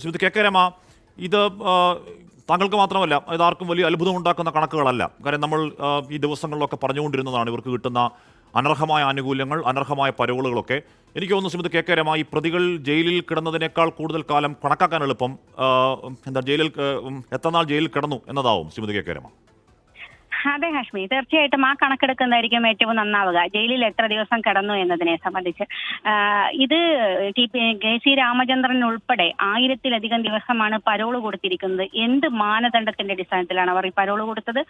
Shrimati K K Rama ഇത് താങ്കൾക്ക് മാത്രമല്ല ഇത് ആർക്കും വലിയ അത്ഭുതം ഉണ്ടാക്കുന്ന കണക്കുകളല്ല. കാര്യം നമ്മൾ ഈ ദിവസങ്ങളിലൊക്കെ പറഞ്ഞുകൊണ്ടിരുന്നതാണ് ഇവർക്ക് കിട്ടുന്ന അനർഹമായ ആനുകൂല്യങ്ങൾ അനർഹമായ പരോളുകളൊക്കെ. എനിക്ക് തോന്നുന്നു ശ്രീമതി കെ കെ രമ ഈ പ്രതികൾ ജയിലിൽ കിടന്നതിനേക്കാൾ കൂടുതൽ കാലം കണക്കാക്കാൻ എളുപ്പം എന്താ ജയിലിൽ എത്ര നാൾ ജയിലിൽ കിടന്നു എന്നതാവും ശ്രീമതി കെ കെ രമ. അതെ ഹാഷ്മി തീർച്ചയായിട്ടും ആ കണക്കെടുക്കുന്നതായിരിക്കും ഏറ്റവും നന്നാവുക. ജയിലിൽ എത്ര ദിവസം കിടന്നു എന്നതിനെ സംബന്ധിച്ച്. ഇത് T P K C Ramachandran ഉൾപ്പെടെ ആയിരത്തിലധികം ദിവസമാണ് പരോൾ കൊടുത്തിരിക്കുന്നത്. എന്ത് മാനദണ്ഡത്തിന്റെ അടിസ്ഥാനത്തിലാണ് അവർ ഈ പരോൾ കൊടുത്തത്?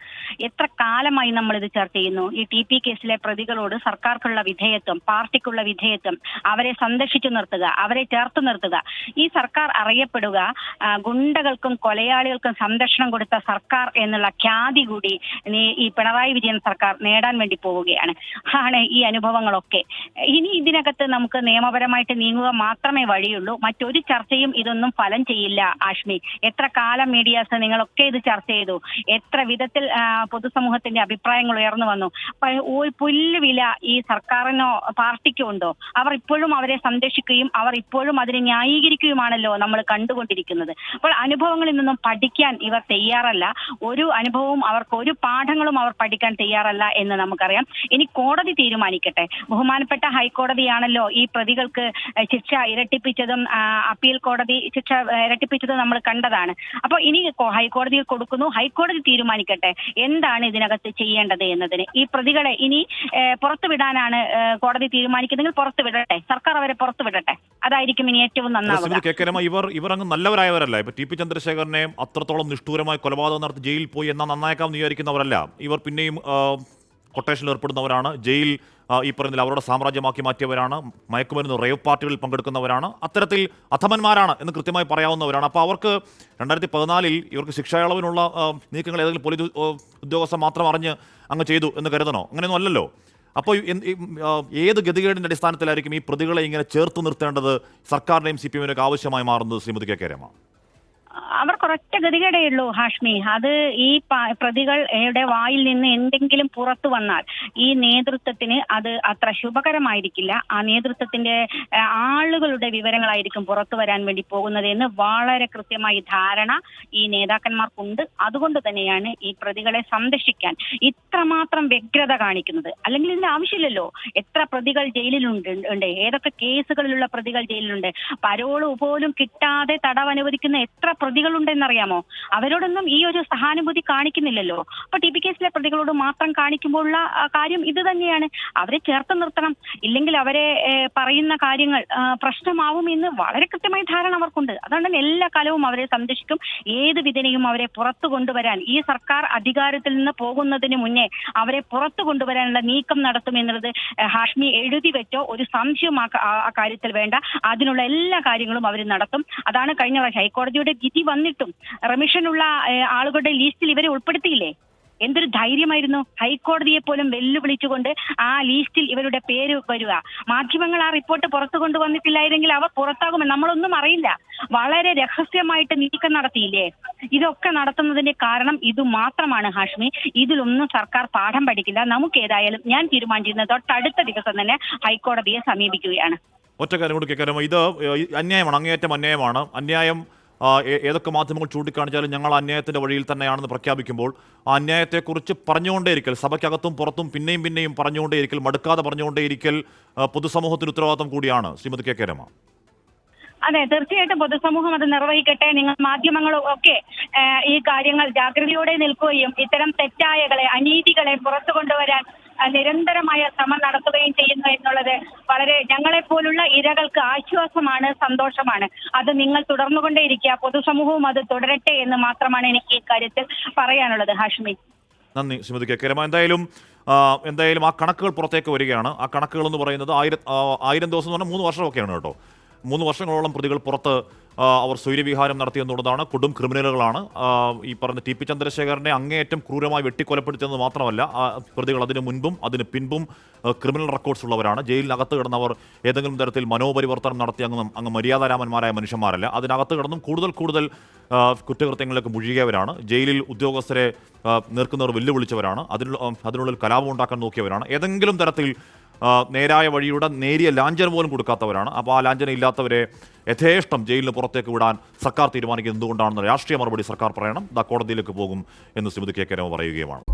എത്ര കാലമായി നമ്മൾ ഇത് ചർച്ച ചെയ്യുന്നു? ഈ ടി പി കേസിലെ പ്രതികളോട് സർക്കാർക്കുള്ള വിധേയത്വം പാർട്ടിക്കുള്ള വിധേയത്വം അവരെ സന്ദർശിച്ചു നിർത്തുക അവരെ ചേർത്ത് നിർത്തുക. ഈ സർക്കാർ അറിയപ്പെടുക ഗുണ്ടകൾക്കും കൊലയാളികൾക്കും സംരക്ഷണം കൊടുത്ത സർക്കാർ എന്നുള്ള ഖ്യാതി കൂടി നീ ഈ പിണറായി വിജയൻ സർക്കാർ നേടാൻ വേണ്ടി പോവുകയാണ്. ആണ് ഈ അനുഭവങ്ങളൊക്കെ. ഇനി ഇതിനകത്ത് നമുക്ക് നിയമപരമായിട്ട് നീങ്ങുക മാത്രമേ വഴിയുള്ളൂ. മറ്റൊരു ചർച്ചയും ഇതൊന്നും ഫലം ചെയ്യില്ല ആഷ്മി. എത്ര കാലം മീഡിയാസ് നിങ്ങളൊക്കെ ഇത് ചർച്ച ചെയ്തു. എത്ര വിധത്തിൽ പൊതുസമൂഹത്തിന്റെ അഭിപ്രായങ്ങൾ ഉയർന്നു വന്നു. ഒരു പുല്ല് വില ഈ സർക്കാരിനോ പാർട്ടിക്കോ ഉണ്ടോ? അവർ ഇപ്പോഴും അവരെ സംരക്ഷിക്കുകയും അവർ ഇപ്പോഴും അതിനെ ന്യായീകരിക്കുകയുമാണല്ലോ നമ്മൾ കണ്ടുകൊണ്ടിരിക്കുന്നത്. അപ്പോൾ അനുഭവങ്ങളിൽ നിന്നും പഠിക്കാൻ ഇവർ തയ്യാറല്ല. ഒരു അനുഭവവും അവർക്ക് ഒരു പാഠങ്ങളും അവർ പഠിക്കാൻ തയ്യാറല്ല എന്ന് നമുക്കറിയാം. ഇനി കോടതി തീരുമാനിക്കട്ടെ. ബഹുമാനപ്പെട്ട ഹൈക്കോടതിയാണല്ലോ ഈ പ്രതികൾക്ക് ശിക്ഷ ഇരട്ടിപ്പിച്ചതും അപ്പീൽ കോടതി ശിക്ഷ ഇരട്ടിപ്പിച്ചതും നമ്മൾ കണ്ടതാണ്. അപ്പോൾ ഇനി ഹൈക്കോടതിയിൽ കൊടുക്കുന്നു. ഹൈക്കോടതി തീരുമാനിക്കട്ടെ. എന്താണ് ഇതിനകത്ത് ചെയ്യേണ്ടത് എന്നതിന്? ഈ പ്രതികളെ ഇനി പുറത്തുവിടാനാണ് കോടതി തീരുമാനിക്കുന്നതെങ്കിൽ പുറത്തുവിടട്ടെ. സർക്കാർ അവരെ പുറത്തു അതായിരിക്കും ഇനി ഏറ്റവും നന്നാവുക. ഇവർ ഇവർ അങ്ങ് നല്ലവരായവരല്ല. ഇപ്പൊ ടി പി ചന്ദ്രശേഖരനെ അത്രത്തോളം നിഷ്ഠൂരമായി കൊലപാതകം നടത്തി ജയിലിൽ പോയി എന്നാൽ നന്നായേക്കാം വിചാരിക്കുന്നവരല്ല. ഇവർ പിന്നെയും കൊട്ടേഷനിൽ ഏർപ്പെടുന്നവരാണ്. ജയിൽ ഈ പറയുന്നതിൽ അവരുടെ സാമ്രാജ്യമാക്കി മാറ്റിയവരാണ്. മയക്കുമരുന്ന് റേവ് പാർട്ടികളിൽ പങ്കെടുക്കുന്നവരാണ്. അത്തരത്തിൽ അധമന്മാരാണ് എന്ന് കൃത്യമായി പറയാവുന്നവരാണ്. അപ്പോൾ അവർക്ക് രണ്ടായിരത്തി പതിനാലിൽ ഇവർക്ക് ശിക്ഷയളവിനുള്ള നീക്കങ്ങൾ ഏതെങ്കിലും പോലീസ് ഉദ്യോഗസ്ഥൻ മാത്രം അറിഞ്ഞ് അങ്ങ് ചെയ്തു എന്ന് കരുതണോ? അങ്ങനെയൊന്നും അല്ലല്ലോ. അപ്പോൾ ഏത് ഗതികേടിന്റെ അടിസ്ഥാനത്തിലായിരിക്കും ഈ പ്രതികളെ ഇങ്ങനെ ചേർത്ത് നിർത്തേണ്ടത് സർക്കാരിനെയും സി പി എമ്മിനൊക്കെ ആവശ്യമായി മാറുന്നത് ശ്രീമതി കെ കെ രമ? അവർക്കൊരൊറ്റ ഗതികേടേ ഉള്ളൂ ഹാഷ്മി. അത് ഈ പ്രതികൾ പ്രതികളുടെ വായിൽ നിന്ന് എന്തെങ്കിലും പുറത്തു വന്നാൽ ഈ നേതൃത്വത്തിന് അത് അത്ര ശുഭകരമായിരിക്കില്ല. ആ നേതൃത്വത്തിന്റെ ആളുകളുടെ വിവരങ്ങളായിരിക്കും പുറത്തു വരാൻ വേണ്ടി പോകുന്നത് എന്ന് വളരെ കൃത്യമായി ധാരണ ഈ നേതാക്കന്മാർക്കുണ്ട്. അതുകൊണ്ട് തന്നെയാണ് ഈ പ്രതികളെ സംരക്ഷിക്കാൻ ഇത്രമാത്രം വ്യഗ്രത കാണിക്കുന്നത്. അല്ലെങ്കിൽ ഇതിന്റെ ആവശ്യമില്ലല്ലോ. എത്ര പ്രതികൾ ജയിലിലുണ്ട് ഉണ്ട്. ഏതൊക്കെ കേസുകളിലുള്ള പ്രതികൾ ജയിലിലുണ്ട്. പരോൾ പോലും കിട്ടാതെ തടവ് അനുവദിക്കുന്ന എത്ര പ്രതികളുണ്ടെന്നറിയാമോ? അവരോടൊന്നും ഈ ഒരു സഹാനുഭൂതി കാണിക്കുന്നില്ലല്ലോ. അപ്പൊ ടി പി കേസിലെ പ്രതികളോട് മാത്രം കാണിക്കുമ്പോഴുള്ള കാര്യം ഇത് തന്നെയാണ്. അവരെ ചേർത്ത് നിർത്തണം. ഇല്ലെങ്കിൽ അവരെ പറയുന്ന കാര്യങ്ങൾ പ്രശ്നമാവും എന്ന് വളരെ കൃത്യമായ ധാരണ അവർക്കുണ്ട്. അതുകൊണ്ട് എല്ലാ കാലവും അവരെ സംരക്ഷിക്കും. ഏത് വിധനയും അവരെ പുറത്തു കൊണ്ടുവരാൻ ഈ സർക്കാർ അധികാരത്തിൽ നിന്ന് പോകുന്നതിന് മുന്നേ അവരെ പുറത്തു കൊണ്ടുവരാനുള്ള നീക്കം നടത്തുമെന്നുള്ളത് ഹാഷ്മി എഴുതി വെച്ചോ ഒരു സംശയം ആ കാര്യത്തിൽ വേണ്ട. അതിനുള്ള എല്ലാ കാര്യങ്ങളും അവർ നടത്തും. അതാണ് കഴിഞ്ഞ പ്രാവശ്യം ഹൈക്കോടതിയുടെ വിധി വന്നിട്ടും റെമിഷനുള്ള ആളുകളുടെ ലിസ്റ്റിൽ ഇവരെ ഉൾപ്പെടുത്തിയില്ലേ? എന്തൊരു ധൈര്യമായിരുന്നു. ഹൈക്കോടതിയെ പോലും വെല്ലുവിളിച്ചുകൊണ്ട് ആ ലിസ്റ്റിൽ ഇവരുടെ പേര് വരിക. മാധ്യമങ്ങൾ ആ റിപ്പോർട്ട് പുറത്തു കൊണ്ടുവന്നിട്ടില്ലായിരുന്നെങ്കിൽ അവർ പുറത്താകുമെന്ന് നമ്മളൊന്നും അറിയില്ല. വളരെ രഹസ്യമായിട്ട് നീക്കം നടത്തിയില്ലേ? ഇതൊക്കെ നടത്തുന്നതിന്റെ കാരണം ഇത് മാത്രമാണ് ഹാഷ്മി. ഇതിലൊന്നും സർക്കാർ പാഠം പഠിക്കില്ല. നമുക്ക് ഏതായാലും ഞാൻ തീരുമാനിച്ചിരുന്നത് തൊട്ടടുത്ത ദിവസം തന്നെ ഹൈക്കോടതിയെ സമീപിക്കുകയാണ്. ഒറ്റ കാര്യം കൂടി കേൾക്കാനും. ഇത് അന്യായമാണ് അങ്ങേയറ്റം അന്യായമാണ്. അന്യായം ഏതൊക്കെ മാധ്യമങ്ങൾ ചൂണ്ടിക്കാണിച്ചാലും ഞങ്ങൾ അന്യായത്തിന്റെ വഴിയിൽ തന്നെയാണെന്ന് പ്രഖ്യാപിക്കുമ്പോൾ ആ അന്യായത്തെക്കുറിച്ച് പറഞ്ഞുകൊണ്ടേയിരിക്കൽ സഭയ്ക്കകത്തും പുറത്തും പിന്നെയും പിന്നെയും പറഞ്ഞുകൊണ്ടേയിരിക്കൽ മടുക്കാതെ പറഞ്ഞുകൊണ്ടേയിരിക്കൽ പൊതുസമൂഹത്തിന് ഉത്തരവാദിത്തം കൂടിയാണ് ശ്രീമതി കെ കെ രമ. അതെ തീർച്ചയായിട്ടും പൊതുസമൂഹം അത് നിർവഹിക്കട്ടെ. നിങ്ങൾ മാധ്യമങ്ങളും ഒക്കെ ഈ കാര്യങ്ങൾ ജാഗ്രതയോടെ നിൽക്കുകയും ഇത്തരം തെറ്റായകളെ അനീതികളെ പുറത്തു കൊണ്ടുവരാൻ നിരന്തരമായ ശ്രമം നടത്തുകയും ചെയ്യുന്നു എന്നുള്ളത് വളരെ ഞങ്ങളെ പോലുള്ള ഇരകൾക്ക് ആശ്വാസമാണ് സന്തോഷമാണ്. അത് നിങ്ങൾ തുടർന്നുകൊണ്ടേയിരിക്കുക. പൊതുസമൂഹവും അത് തുടരട്ടെ എന്ന് മാത്രമാണ് എനിക്ക് ഈ കാര്യത്തിൽ പറയാനുള്ളത് ഹാഷ്മി. നന്ദി ശ്രീമതി കെ എന്തായാലും എന്തായാലും ആ കണക്കുകൾ പുറത്തേക്ക് വരികയാണ്. ആ കണക്കുകൾ എന്ന് പറയുന്നത് ആയിരം ആയിരം ദിവസം എന്ന് പറഞ്ഞാൽ മൂന്ന് വർഷമൊക്കെയാണ് കേട്ടോ. മൂന്ന് വർഷങ്ങളോളം പ്രതികൾ പുറത്ത് അവർ സൂര്യവിഹാരം നടത്തിയെന്നുള്ളതാണ് കൊടും ക്രിമിനലുകളാണ്. ഈ പറഞ്ഞ ടി പി ചന്ദ്രശേഖരനെ അങ്ങേയറ്റം ക്രൂരമായി വെട്ടിക്കൊലപ്പെടുത്തിയെന്ന് മാത്രമല്ല പ്രതികൾ അതിന് മുൻപും അതിന് പിൻപും ക്രിമിനൽ റെക്കോർഡ്സ് ഉള്ളവരാണ്. ജയിലിനകത്ത് കിടന്നവർ ഏതെങ്കിലും തരത്തിൽ മനോപരിവർത്തനം നടത്തി അങ്ങ് അങ്ങ് മര്യാദാരാമന്മാരായ മനുഷ്യന്മാരല്ല. അതിനകത്ത് കിടന്നും കൂടുതൽ കൂടുതൽ കുറ്റകൃത്യങ്ങളിലേക്ക് മുഴുകിയവരാണ്. ജയിലിൽ ഉദ്യോഗസ്ഥരെ നിർക്കുന്നവർ വെല്ലുവിളിച്ചവരാണ്. അതിനുള്ള അതിനുള്ളിൽ കലാപം ഉണ്ടാക്കാൻ നോക്കിയവരാണ്. ഏതെങ്കിലും തരത്തിൽ നേരായ വഴിയുടെ നേരിയ ലാഞ്ചന പോലും കൊടുക്കാത്തവരാണ്. അപ്പോൾ ആ ലാഞ്ചന ഇല്ലാത്തവരെ യഥേഷ്ടം ജയിലിന് പുറത്തേക്ക് വിടാൻ സർക്കാർ തീരുമാനിക്കുന്നത് എന്തുകൊണ്ടാണെന്ന് രാഷ്ട്രീയ മറുപടി സർക്കാർ പറയണം. ദ കോടതിയിലേക്ക് പോകും എന്ന് ശ്രീമതി കെ കെ രമ പറയുകയുമാണ്.